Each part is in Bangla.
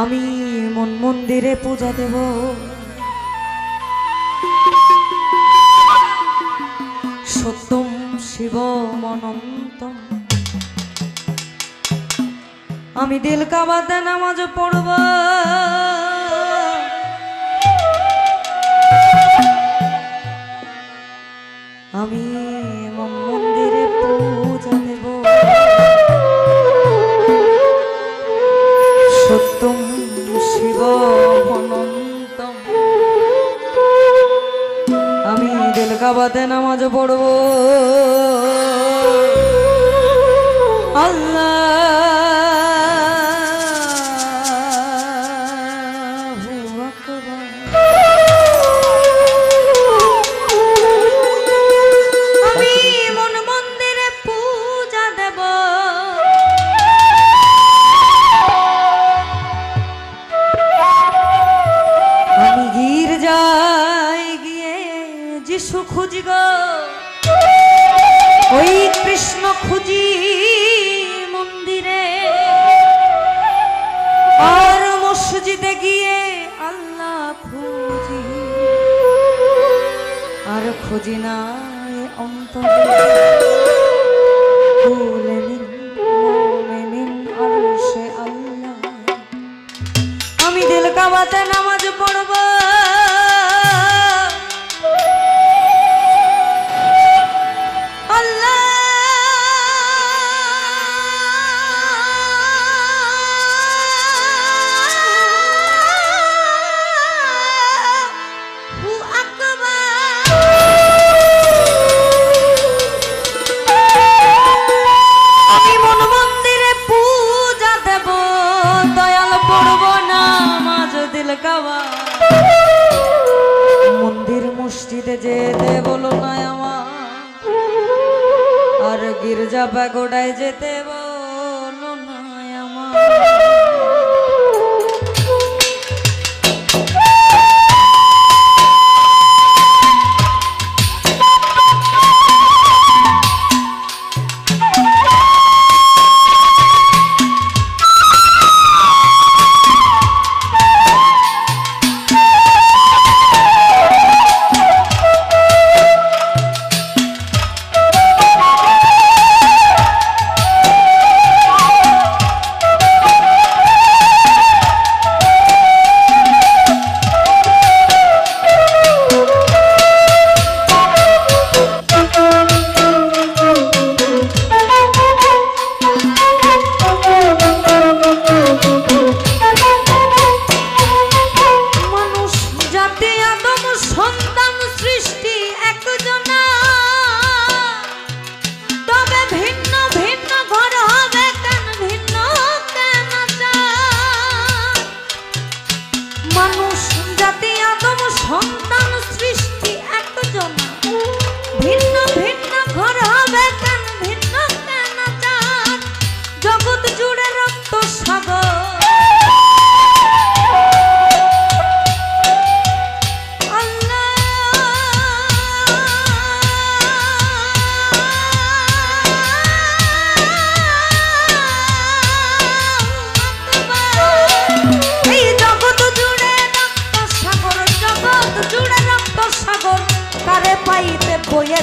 আমি মন মন্দিরে পূজা দেব। সত্যম শিব অনন্তম আমি দিল কাবাতে নামাজ পড়বা। খোঁজে নাই অন্তরে। কাজল গাওয়া মন্দির মসজিদে যেতে বলো না আমার আর গির্জা পাগোড়ায় যেতে বলো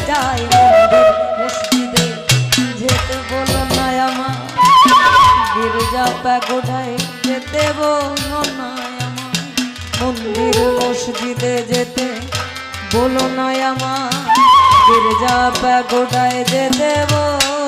যায় মন্দির যেতে বলো না আমার। গির্জা প্যাগোটায় যেতে বলো না আমার। যেতে বলো না আমার। গির্জা প্যাগোটায় যেতে বলো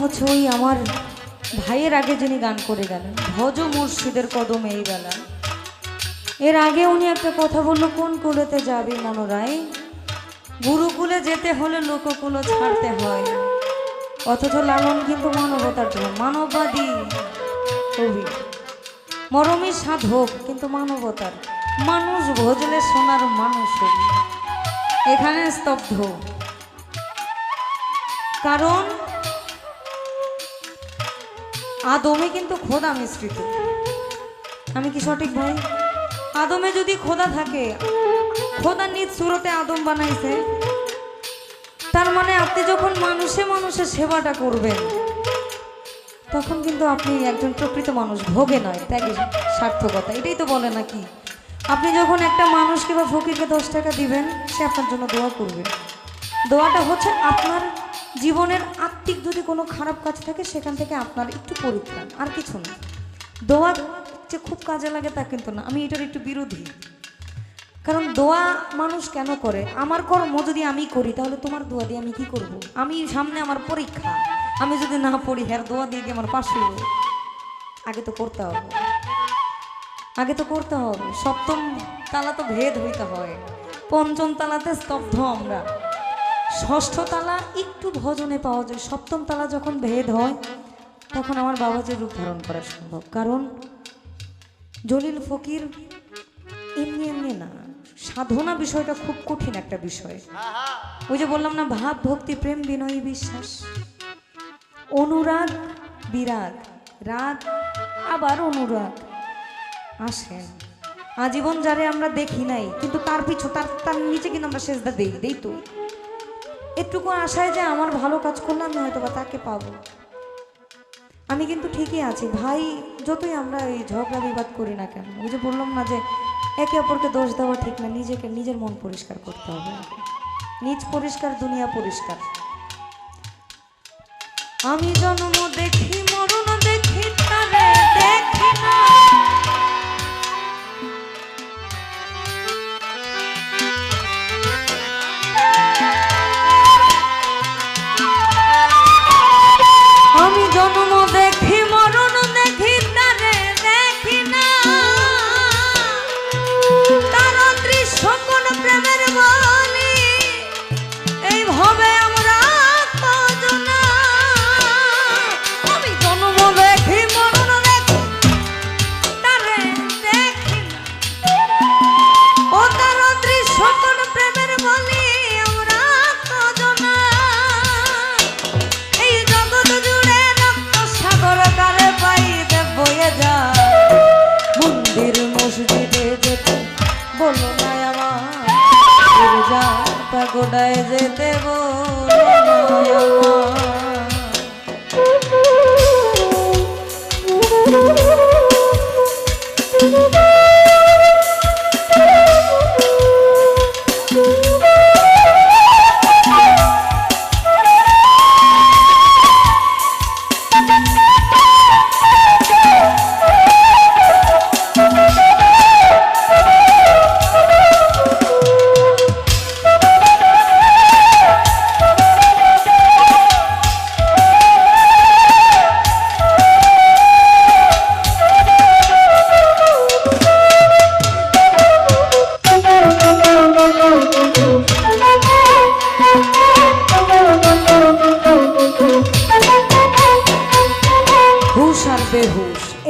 হচ্ছে ওই আমার ভাইয়ের আগে যিনি গান করে গেলেন, ভজ মুর্শিদের কদম এই বেলা। এর আগে উনি একটা কথা বলল, কোন কুলেতে যাবে মনোরায় গুরুকুলে যেতে হলে লোককুলো ছাড়তে হয় অথচ লালন কিন্তু মানবতার জন্য, মানববাদী কবি। মরমী সাধক কিন্তু মানবতার। মানুষ ভজলে সোনার মানুষ এখানে স্তব্ধ। কারণ আদমে কিন্তু খোদা মিশ্রিত। আমি কি সঠিক ভাই আদমে যদি খোদা থাকে, খোদা নিজ সুরতে আদম বানাইছে, তার মানে আপনি যখন মানুষে মানুষের সেবাটা করবেন, তখন কিন্তু আপনি একজন প্রকৃত মানুষ, ভোগে নয়, ত্যাগে সার্থকতা, এটাই তো বলে নাকি? আপনি যখন একটা মানুষকে বা ফকিরকে দশ টাকা দিবেন, সে আপনার জন্য দোয়া করবে। দোয়াটা হচ্ছে আপনার জীবনের আত্মিক যদি কোনো খারাপ কাজ থাকে, সেখান থেকে আপনার একটু পরিত্রাণ, আর কিছু না। দোয়া যে খুব কাজে লাগে তা কিন্তু না। আমি এটার একটু বিরোধী। কারণ দোয়া মানুষ কেন করে? আমার কর্ম যদি আমি করি, তাহলে তোমার দোয়া দিয়ে আমি কি করব। আমি সামনে আমার পরীক্ষা। আমি যদি না পড়ি, হ্যার, দোয়া দিয়ে আমার পাশে? আগে তো করতে হবে। আগে তো করতে হবে। সপ্তম তালা তো ভেদ হইতে হয়। পঞ্চম তালাতে স্তব্ধ আমরা। ষষ্ঠ তালা একটু ভজনে পাওয়া যায়। সপ্তম তালা যখন ভেদ হয়, তখন আমার বাবাজির রূপ ধারণ করা সম্ভব। কারণ জলিল ফকির এমনি এমনি না, সাধনা বিষয়টা খুব কঠিন একটা বিষয়। ওই যে বললাম না, ভাব, ভক্তি, প্রেম, বিনয়ী বিশ্বাস। অনুরাগ, বিরাগ, রাগ, আবার অনুরাগ আসেন আজীবন যারে আমরা দেখি নাই, কিন্তু তার পিছু, তার তার নিচে কিন্তু আমরা সেজদা দেই দেই তো। একটুকু আশায় যে আমার ভালো কাজ করলে আমি হয়তো বা তাকে পাবো। আমি কিন্তু ঠিকই আছি। ভাই, যতই আমরা এই ঝগড়া বিবাদ করি না কেন, ওই যে বললাম না যে একে অপরকে দোষ দেওয়া ঠিক না, নিজেকে, নিজের মন পরিষ্কার করতে হবে। নিজ পরিষ্কার, দুনিয়া পরিষ্কার। আমি জন্ম দেখি, মরণ দেখি তারে দেখি না। পাগোডায় যেতে বলো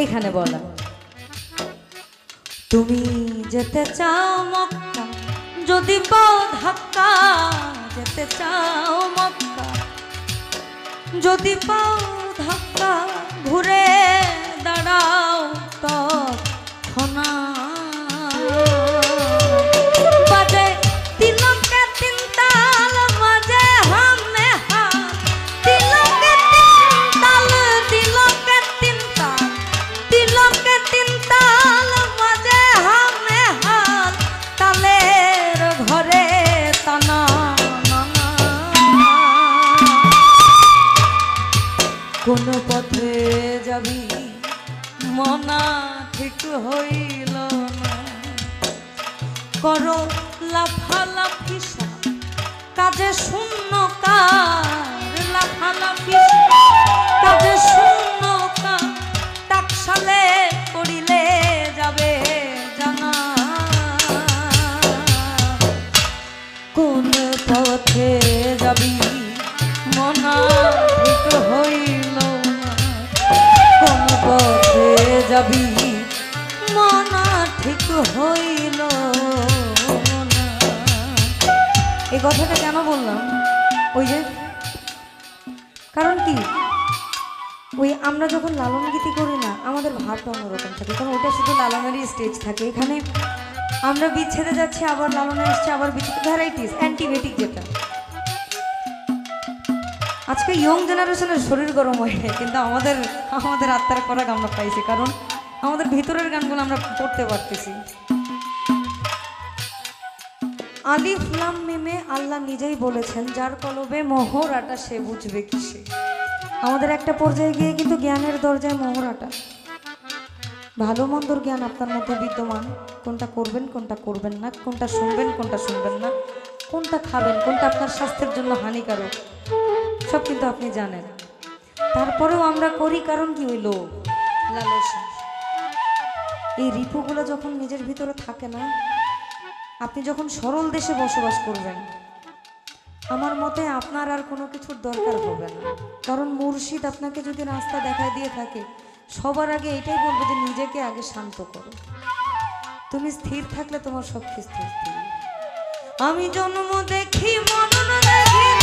এখানে বলা। তুমি যেতে চাও মক্কা, যদি ধাক্কা, যেতে চাও মক্কা। যদি পাও ধাক্কা, ঘুরে দাঁড়াও তৎক্ষণা করো লাফালাফি কাজে শূন্য কার লাফালাফি কাজে শূন্য টাকশালে করিলে যাবে জানা। কোন পথে যাবি মনা ঠিক হইল কোন পথে যাবি মনা না। এই কথাটা কেন বললাম? ওই যে, কারণ কি? ওই আমরা যখন লালন গীতি করি না, আমাদের ভাবটা অন্যরকম থাকে। কারণ ওটা শুধু লালনেরই স্টেজ থাকে। এখানে আমরা বিচ্ছেদে যাচ্ছি, আবার লালনে আসছে, আবার বিচ্ছেদ ভ্যারাইটিস অ্যান্টিবায়োটিক যেটা। আজকে ইয়ং জেনারেশনের শরীর গরম হয়ে কিন্তু আমাদের আমাদের আত্মার খোরাক আমরা পাইছি। কারণ আমাদের ভিতরের গানগুলো আমরা পড়তে পারতেছি। আলিফ লাম মিমে আল্লাহ নিজেই বলেছেন, যার কলবে মোহরাটা সে বুঝবে কিসে? আমাদের একটা পর্যায়ে গিয়ে কিন্তু জ্ঞানের দরজায় মোহরাটা ভালো মন্দর জ্ঞান আপনার মধ্যে বিদ্যমান। কোনটা করবেন কোনটা করবেন না, কোনটা শুনবেন কোনটা শুনবেন না, কোনটা খাবেন, কোনটা আপনার স্বাস্থ্যের জন্য হানিকারক, সব কিন্তু আপনি জানেন। তারপরেও আমরা করি কারণ কি? ওই লোভ, লালসা। এই রিপুগুলো যখন নিজের ভিতরে থাকে না, আপনি যখন সরল দেশে বসবাস করবেন, আমার মতে আপনার আর কোনো কিছুর দরকার হবে না। কারণ মুর্শিদ আপনাকে যদি রাস্তা দেখায় দিয়ে থাকে, সবার আগে এটাই বলব যে নিজেকে আগে শান্ত করো। তুমি স্থির থাকলে তোমার সব কিছু স্থির। আমি জন্ম দেখি, মনন দেখি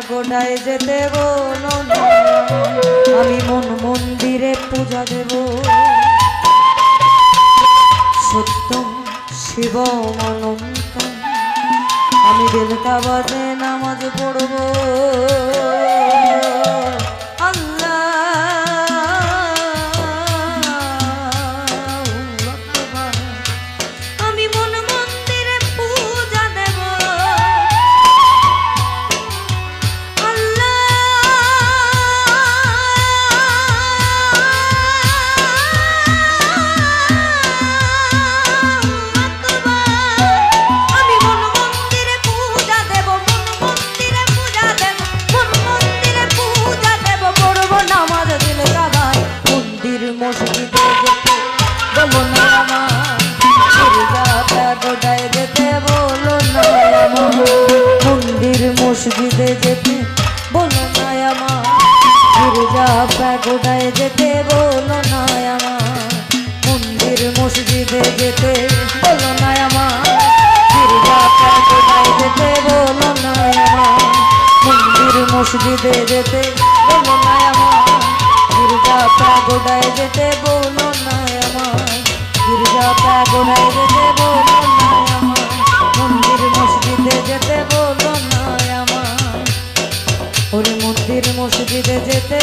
প্যাগোডায় যেতে বলো আমি মন মন্দিরে পূজা দেব। সত্যম শিব অনন্ত আমি দেবতা বাজে নামাজ পড়ব। প্যাগোডায় যেতে বলো না আমার। মন্দির মসজিদে যেতে বলো না আমার। গির্জা যেতে বলো না আমার। মন্দির মসজিদে যেতে বলো না আমার। গির্জা প্যাগোডায় যেতে বলো না আমার। গির্জা প্যাগোডায় যেতে বলো না আমার। মন্দির মসজিদে যেতে বলো না আমার। ওরে মন্দির মসজিদে যেতে